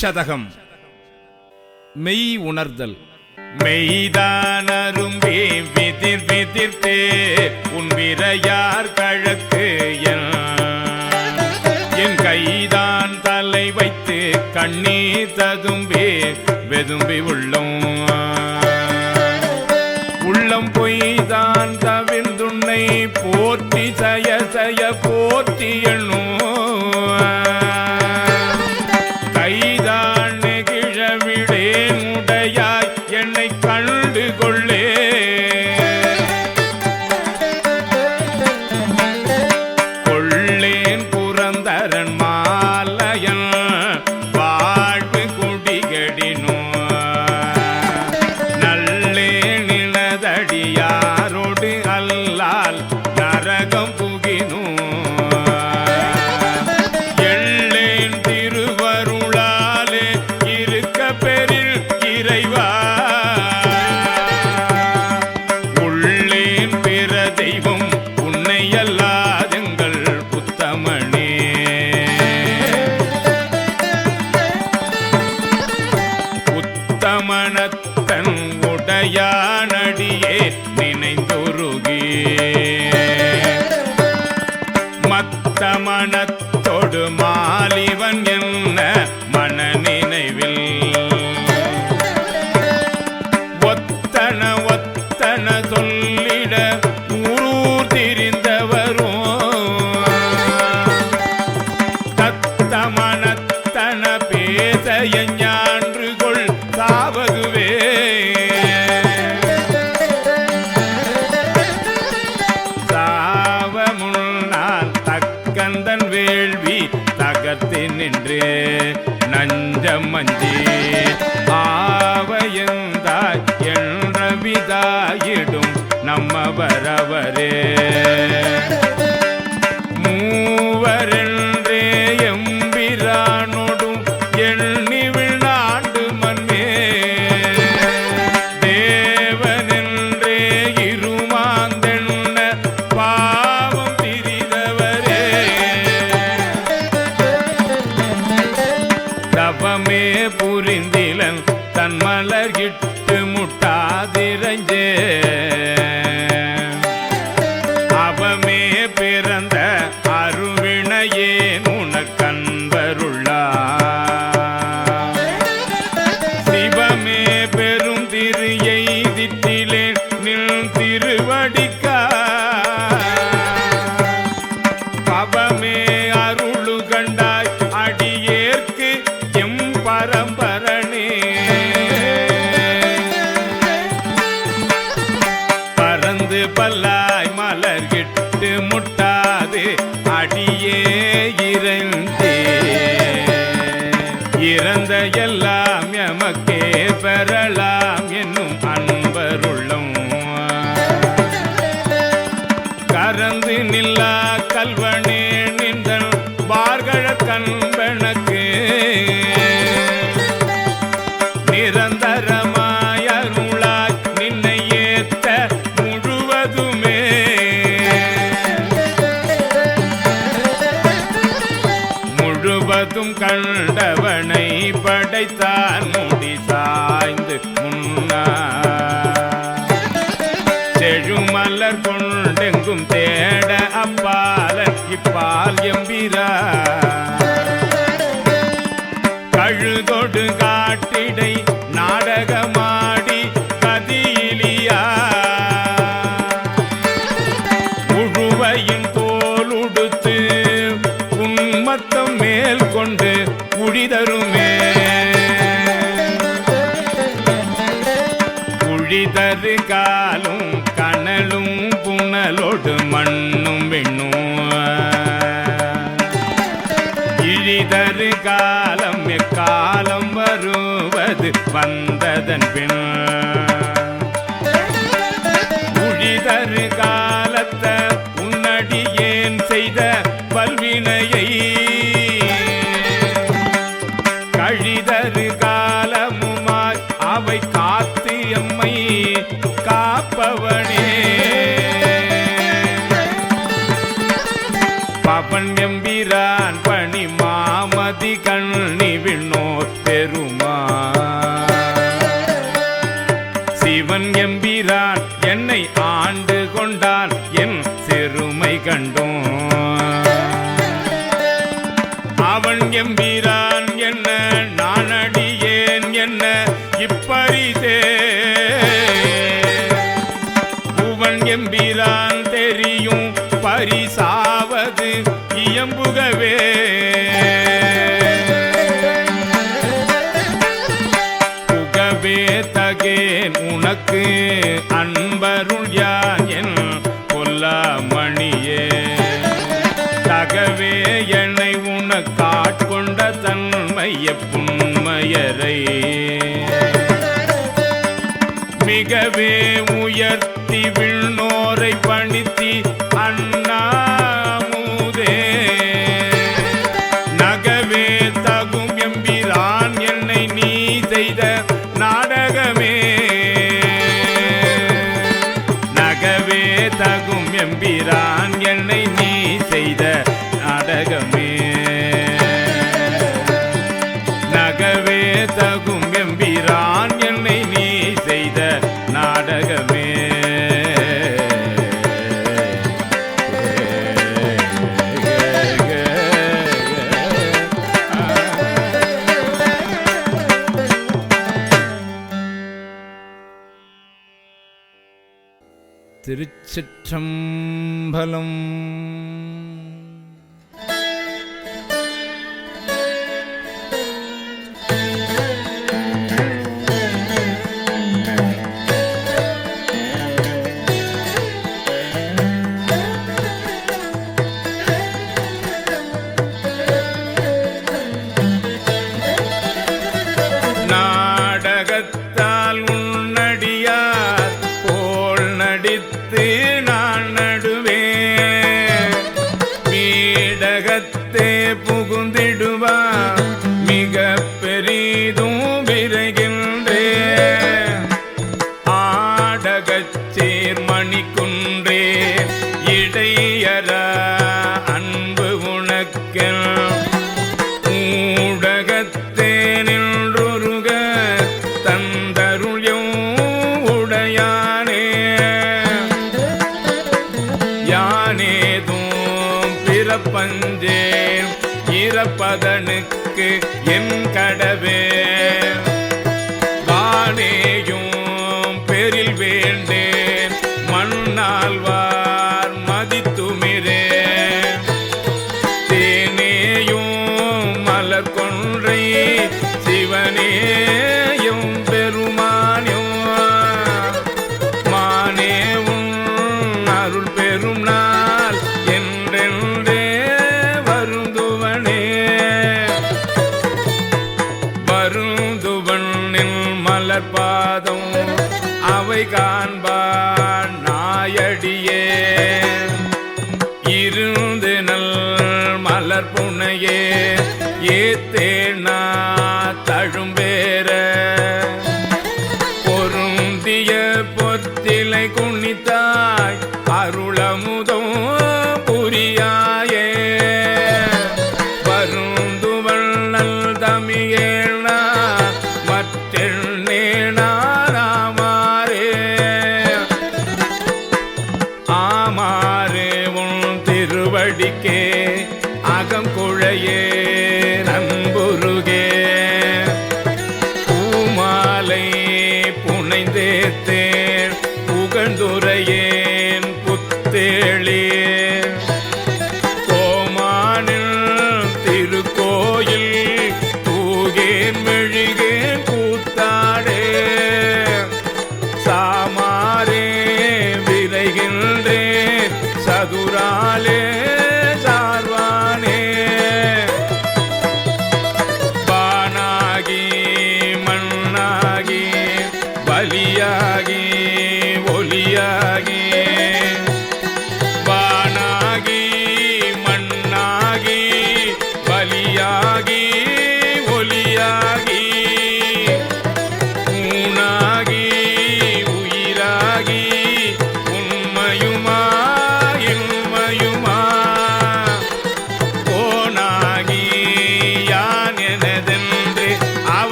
சதகம். மெய் உணர்தல். மெய்தானரும்பி விதிர் விதிர்த்தே உன் விரையார் கழ இறைவன் அகத்து நின்று நஞ்சம் மஞ்சி ஆவையந்தாய் என்ற விதாயிடும் நம்ம வரவரே. புரிந்திலன் தன்மலர்கிட்டு முட்டாதிரஞ்சே. இதரு காலும் கனலும் புனலோடு மண்ணும் வெண்ணும் இழிதரு காலம் எக்காலம் வருவது வந்ததன் பின். உழிதரு காலத்த உன்னடி ஏன் செய்த பல்வினையை கழிதரு காலம் அவன் எம்பிரான் என்ன? நான் அடியேன் என்ன? இப்பரிசே புவன் எம்பிரான் தெரியும் பரிசாவது இயம்புகவே. புகவே தகேன் உனக்கு அன்பருள் யார்? மிகவே உயர்த்தி விண்ணோரை பணித்தி அண்ணாமுதே. நகவே தகும் எம்பிரான் என்னை நீ செய்த நாடகமே. நகவே தகும் எம்பிரான் என்னை நீ திருச்சிற்றம்பலம். பதனுக்கு என் கடவே. மலர் ஏத்தேனா தழும்பேற. பொருந்திய பொத்திலை குனித்தாய் அருளமுதம் புரியாயே. பருந்துவள் நல் தமியேனா மற்றெண்ணேனாராமாரே ஆமாறு உன் திருவடிக்கே அகங்குழையே நம்புருகே. பூமாலை புனைந்தேத்தேன். புகழ்ந்துரையேன் புத்தேளே. கோமானில் திருக்கோயில் தூகேன் மெழுகேன் கூத்தாடே சாமாரே விரைகின்றே சதுராலே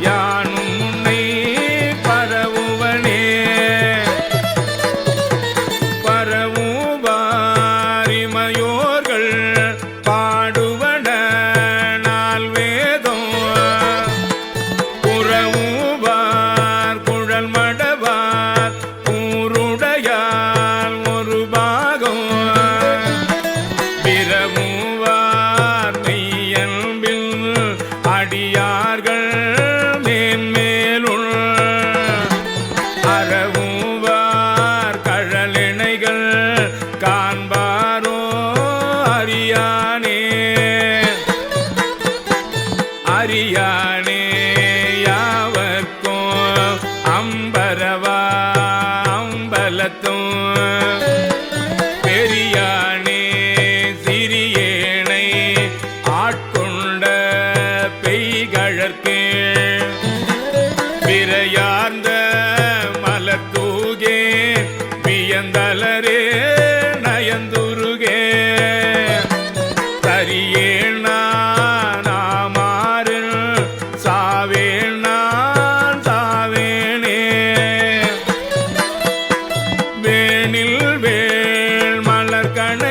யானும் உன்னை பரவுவனே. பரவும் வாரிமையோர்கள் பாடுவன நாள் வேதம் புறவும் வார் குழல் மடவார்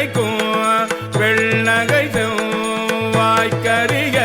மலர் வெள்ளகை செவ்வாய்க்கரிய